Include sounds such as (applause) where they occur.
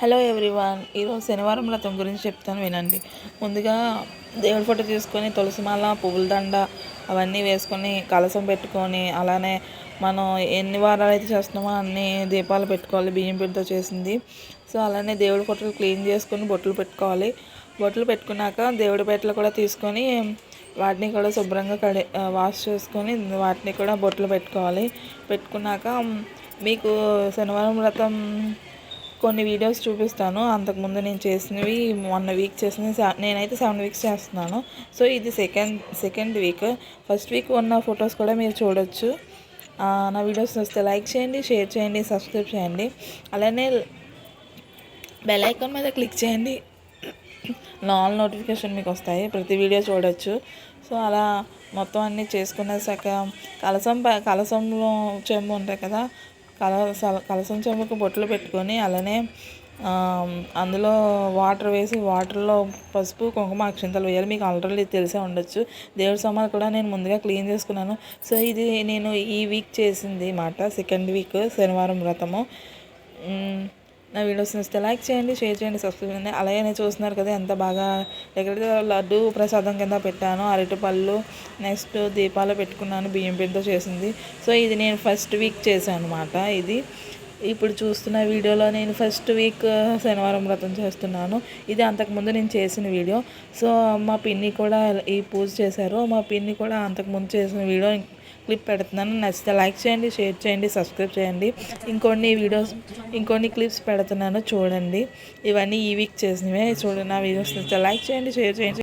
Hello everyone ఈరోజు శనివారం వ్రతం గురించి చెప్తాను వినండి. ముందుగా దేవుడి ఫోటో తీసుకొని తులసిమాల పువ్వుల దండ అవన్నీ వేసుకొని కలసం పెట్టుకొని అలానే మనం ఎన్ని వారాలు అయితే చేస్తున్నామో అన్ని దీపాలు పెట్టుకోవాలి బియ్యం పిండితో చేసింది. సో అలానే దేవుడి ఫోటోలు క్లీన్ చేసుకొని బొట్లు పెట్టుకోవాలి. బొట్లు పెట్టుకున్నాక దేవుడి పెట్టలు కూడా తీసుకొని వాటిని కూడా శుభ్రంగా కడి వాష్ చేసుకొని వాటిని కూడా బొట్లు పెట్టుకోవాలి. పెట్టుకున్నాక మీకు శనివారం వ్రతం కొన్ని వీడియోస్ చూపిస్తాను. అంతకుముందు నేను చేసినవి మొన్న వీక్ చేసినవి నేనైతే సెవెన్ వీక్స్ చేస్తున్నాను. సో ఇది second second week. First week ఉన్న ఫొటోస్ కూడా మీరు చూడొచ్చు. నా వీడియోస్ వస్తే లైక్ చేయండి షేర్ చేయండి సబ్స్క్రైబ్ చేయండి. అలానే బెల్ ఐకాన్ మీద క్లిక్ చేయండి. (clears throat) నాన్ నోటిఫికేషన్ మీకు వస్తాయి. ప్రతి వీడియో చూడొచ్చు. సో అలా మొత్తం అన్నీ చేసుకునేసాక కలసం కలసంలో చెంబు ఉంటాయి కదా కలస కలసం చెంబుకు బొట్లు పెట్టుకొని అలానే అందులో వాటర్ వేసి వాటర్లో పసుపు కుంకుమ అక్షింతలు వేయాలి. మీకు ఆల్రెడీ తెలిసే ఉండొచ్చు. దేవుడి సామాన్లు కూడా నేను ముందుగా క్లీన్ చేసుకున్నాను. సో ఇది నేను ఈ వీక్ చేసింది మాట సెకండ్ వీక్ శనివారం వ్రతము. నా వీడియోస్ నచ్చితే లైక్ చేయండి షేర్ చేయండి సబ్స్క్రైబ్ చేయండి. అలాగే చూస్తున్నారు కదా ఎంత బాగా ఎక్కడైతే లడ్డు ప్రసాదం కింద పెట్టాను. అరటిపళ్ళు నెక్స్ట్ దీపాలు పెట్టుకున్నాను బియ్యం పిండితో చేసింది. సో ఇది నేను ఫస్ట్ వీక్ చేశాను అనమాట ఇది ఇప్పుడు చూస్తున్న వీడియోలో నేను ఫస్ట్ వీక్ శనివారం వ్రతం చేస్తున్నాను. ఇది అంతకుముందు నేను చేసిన వీడియో. సో మా పిన్ని కూడా ఈ పూజ చేశారు. మా పిన్ని కూడా అంతకుముందు చేసిన వీడియో క్లిప్ పెడుతున్నాను. నచ్చితే లైక్ చేయండి షేర్ చేయండి సబ్స్క్రైబ్ చేయండి. ఇంకొన్ని వీడియోస్ ఇంకొన్ని క్లిప్స్ పెడుతున్నాను. చూడండి. ఇవన్నీ ఈ వీక్ చేసినవే. చూడండి నా వీడియోస్ నచ్చితే లైక్ చేయండి షేర్ చేయండి.